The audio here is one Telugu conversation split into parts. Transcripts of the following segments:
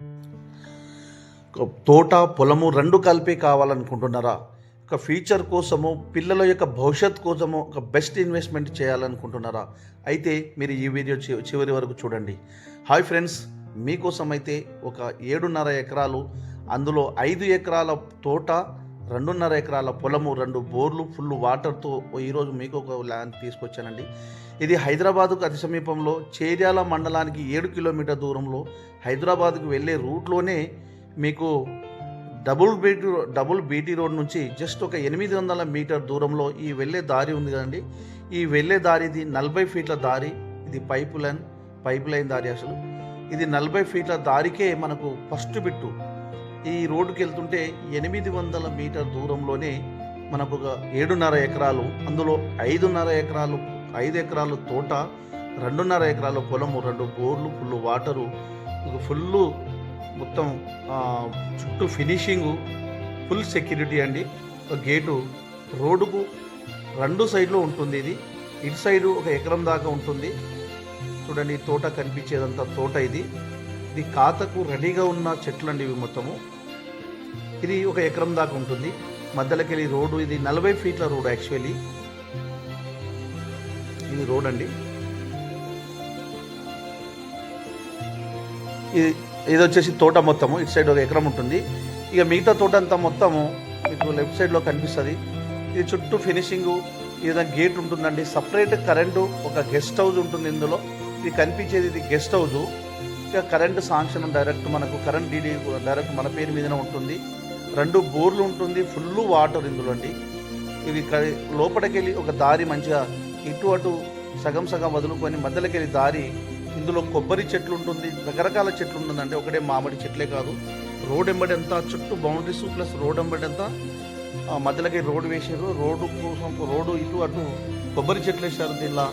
ఒక తోట పొలము రెండు కలిపి కావాలనుకుంటున్నారా? ఒక ఫ్యూచర్ కోసము పిల్లల యొక్క భవిష్యత్ కోసము ఒక బెస్ట్ ఇన్వెస్ట్మెంట్ చేయాలనుకుంటున్నారా? అయితే మీరు ఈ వీడియో చివరి వరకు చూడండి. హాయ్ ఫ్రెండ్స్ మీకోసం అయితే ఒక ఏడున్నర ఎకరాలు అందులో ఐదు ఎకరాల తోట రెండున్నర ఎకరాల పొలము రెండు బోర్లు ఫుల్ వాటర్తో ఈరోజు మీకు ఒక ల్యాండ్ తీసుకొచ్చానండి. ఇది హైదరాబాదుకు అతి సమీపంలో చేర్యాల మండలానికి ఏడు కిలోమీటర్ దూరంలో హైదరాబాద్కు వెళ్ళే రూట్లోనే మీకు double BT double BT road నుంచి జస్ట్ ఒక ఎనిమిది వందల మీటర్ దూరంలో ఈ వెళ్ళే దారి ఉంది కదండి. ఈ వెళ్ళే దారిది నలభై ఫీట్ల దారి. ఇది పైపు లైన్ పైప్ లైన్ దారి అసలు. ఇది నలభై ఫీట్ల దారికే మనకు ఫస్ట్ బిట్టు. ఈ రోడ్డుకి వెళ్తుంటే ఎనిమిది వందల మీటర్ దూరంలోనే మనకు ఒక ఏడున్నర ఎకరాలు అందులో ఐదున్నర ఎకరాలు ఐదు ఎకరాలు తోట రెండున్నర ఎకరాల పొలము రెండు బోర్లు ఫుల్ వాటరు ఫుల్ మొత్తం చుట్టూ ఫినిషింగు ఫుల్ సెక్యూరిటీ అండి. ఒక గేటు రోడ్డుకు రెండు సైడ్లో ఉంటుంది ఇది. ఇటు సైడు ఒక ఎకరం దాకా ఉంటుంది. చూడండి తోట కనిపించేదంతా తోట ఇది. ఇది కాతకు రెడీగా ఉన్న చెట్లు అండి ఇవి మొత్తము. ఇది ఒక ఎకరం దాకా ఉంటుంది. మధ్యలోకి వెళ్ళి రోడ్డు ఇది నలభై ఫీట్ల రోడ్ యాక్చువల్లీ. ఇది రోడ్ అండి. ఇది ఇది వచ్చేసి తోట మొత్తము. ఇటు సైడ్ ఒక ఎకరం ఉంటుంది. ఇక మిగతా తోట అంతా మొత్తము మీకు లెఫ్ట్ సైడ్లో కనిపిస్తుంది. ఇది చుట్టూ ఫినిషింగ్ ఏదైనా గేట్ ఉంటుందండి. సపరేట్ కరెంటు ఒక గెస్ట్ హౌస్ ఉంటుంది ఇందులో. ఇది కనిపించేది ఇది గెస్ట్ హౌస్. ఇక కరెంటు సాంక్షన్ డైరెక్ట్ మనకు కరెంట్ డీడీ డైరెక్ట్ మన పేరు మీదనే ఉంటుంది. రెండు బోర్లు ఉంటుంది ఫుల్ వాటర్ ఇందులో అండి. ఇవి లోపలికెళ్ళి ఒక దారి మంచిగా ఇటు అటు సగం సగం వదులుకొని మధ్యలోకి వెళ్ళి దారి ఇందులో కొబ్బరి చెట్లు ఉంటుంది రకరకాల చెట్లు ఉంటుందండి. ఒకటే మామిడి చెట్లే కాదు. రోడ్ ఎంబడి ఎంత చుట్టూ బౌండరీస్ ప్లస్ రోడ్ ఎంబడి ఎంత ఆ, మధ్యలోకి రోడ్డు వేసారు రోడ్డు కోసం రోడ్డు ఇటు అటు కొబ్బరి చెట్లు వేసారు దీనిలో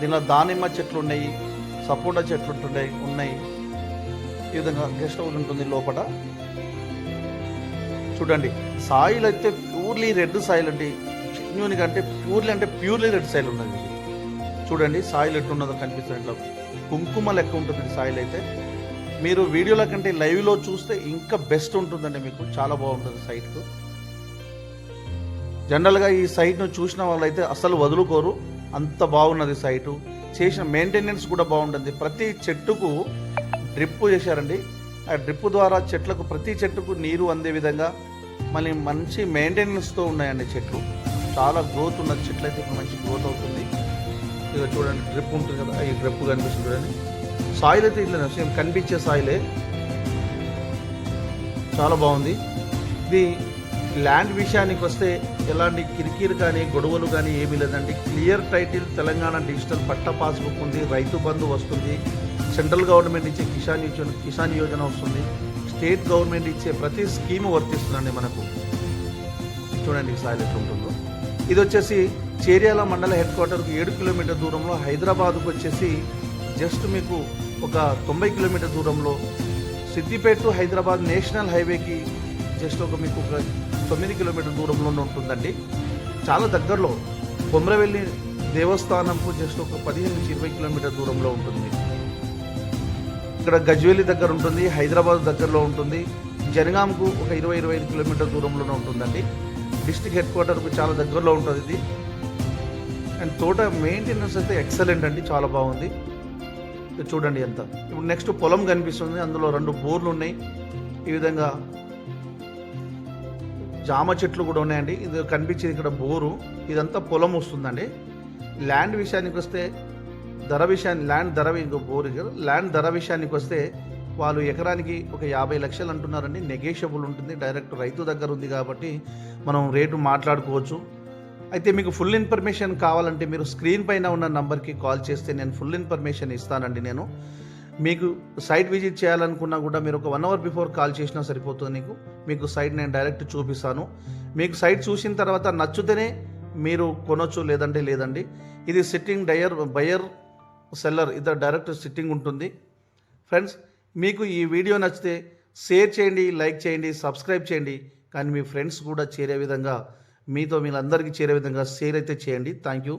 దీనిలో దానిమ్మ చెట్లు ఉన్నాయి సపోటా చెట్లు ఉంటున్నాయి ఉన్నాయి. ఈ విధంగా గెస్ట్ హౌస్ ఉంటుంది లోపల. చూడండి. సాయిల్ అయితే ప్యూర్లీ రెడ్ సాయిల్ అండి జెన్యున్గా అంటే ప్యూర్లీ అంటే ప్యూర్లీ రెడ్ సాయిల్ ఉన్నది చూడండి సాయిల్ ఎట్లున్నదో కనిపిస్తుంది ఇట్లా కుంకుమ లెక్క ఉంటుంది సాయిల్ అయితే మీరు వీడియోల కంటే లైవ్లో చూస్తే ఇంకా బెస్ట్ ఉంటుందండి మీకు. చాలా బాగుంటుంది సైట్కు. జనరల్గా ఈ సైట్ను చూసిన వాళ్ళైతే అసలు వదులుకోరు. అంత బాగున్నది సైటు. చేసిన మెయింటెనెన్స్ కూడా బాగుంటుంది. ప్రతి చెట్టుకు డ్రిప్ చేశారండి. ఆ డ్రిప్ ద్వారా చెట్లకు ప్రతి చెట్టుకు నీరు అందే విధంగా మళ్ళీ మంచి మెయింటెనెన్స్తో ఉన్నాయండి చెట్లు. చాలా గ్రోత్ ఉన్న చెట్లు అయితే ఇప్పుడు మంచి గ్రోత్ అవుతుంది. ఇక చూడండి డ్రిప్ ఉంటుంది కదా ఈ డ్రిప్ కనిపిస్తుంది చూడండి. సాయిల్ అయితే ఇట్లా సేమ్ కనిపించే సాయిలే. చాలా బాగుంది. ఇది ల్యాండ్ విషయానికి వస్తే ఎలాంటి కిరికిరి కానీ గొడవలు కానీ ఏమీ లేదండి. Clear title Telangana digital patta passbook ఉంది రైతు బంధు వస్తుంది సెంట్రల్ గవర్నమెంట్ ఇచ్చే కిసాన్ యోజన కిసాన్ యోజన వస్తుంది స్టేట్ గవర్నమెంట్ ఇచ్చే ప్రతి స్కీము వర్తిస్తుందండి మనకు. చూడండి ఈ సాయిల్ ఎట్లా ఉంటుందో. ఇది వచ్చేసి చేర్యాల మండల హెడ్ క్వార్టర్కు ఏడు కిలోమీటర్ దూరంలో హైదరాబాద్కు వచ్చేసి జస్ట్ మీకు ఒక తొంభై కిలోమీటర్ దూరంలో సిద్దిపేట టు హైదరాబాద్ నేషనల్ హైవేకి జస్ట్ ఒక మీకు ఒక తొమ్మిది కిలోమీటర్ దూరంలోనే ఉంటుందండి. చాలా దగ్గరలో కొమరవెల్లి దేవస్థానంకు జస్ట్ ఒక పదిహేను నుంచి ఇరవై కిలోమీటర్ దూరంలో ఉంటుంది. ఇక్కడ గజ్వేలి దగ్గర ఉంటుంది హైదరాబాద్ దగ్గరలో ఉంటుంది. జనగాంకు ఒక ఇరవై ఇరవై ఐదు కిలోమీటర్ దూరంలోనే ఉంటుందండి. డిస్టిక్ హెడ్ క్వార్టర్కు చాలా దగ్గరలో ఉంటుంది ఇది. అండ్ తోట మెయింటెనెన్స్ అయితే ఎక్సలెంట్ అండి చాలా బాగుంది. చూడండి ఎంత. ఇప్పుడు నెక్స్ట్ పొలం కనిపిస్తుంది అందులో రెండు బోర్లు ఉన్నాయి. ఈ విధంగా జామ చెట్లు కూడా ఉన్నాయండి. ఇది కనిపించేది ఇక్కడ బోరు. ఇదంతా పొలం వస్తుందండి. ల్యాండ్ విషయానికి వస్తే ధర విషయాన్ని ల్యాండ్ ధర ఇంకో బోరు ల్యాండ్ ధర విషయానికి వస్తే వాళ్ళు ఎకరానికి ఒక యాభై లక్షలు అంటున్నారండి. నెగేషియబుల్ ఉంటుంది. డైరెక్ట్ రైతు దగ్గర ఉంది కాబట్టి మనం రేటు మాట్లాడుకోవచ్చు. అయితే మీకు ఫుల్ ఇన్ఫర్మేషన్ కావాలంటే మీరు స్క్రీన్ పైన ఉన్న నంబర్కి కాల్ చేస్తే నేను ఫుల్ ఇన్ఫర్మేషన్ ఇస్తానండి నేను. మీకు సైట్ విజిట్ చేయాలనుకున్నా కూడా మీరు ఒక వన్ అవర్ బిఫోర్ కాల్ చేసినా సరిపోతుంది నీకు. మీకు సైట్ నేను డైరెక్ట్ చూపిస్తాను. మీకు సైట్ చూసిన తర్వాత నచ్చితేనే మీరు కొనొచ్చు లేదంటే లేదండి. ఇది సిట్టింగ్ డయర్ బయర్ సెల్లర్ ఇద్దరు డైరెక్ట్ సిట్టింగ్ ఉంటుంది. ఫ్రెండ్స్ మీకు ఈ వీడియో నచ్చితే షేర్ చేయండి లైక్ చేయండి సబ్స్క్రైబ్ చేయండి. కానీ మీ ఫ్రెండ్స్ కూడా చేరే విధంగా మీతో మీరందరికీ చేరే విధంగా షేర్ అయితే చేయండి. Thank you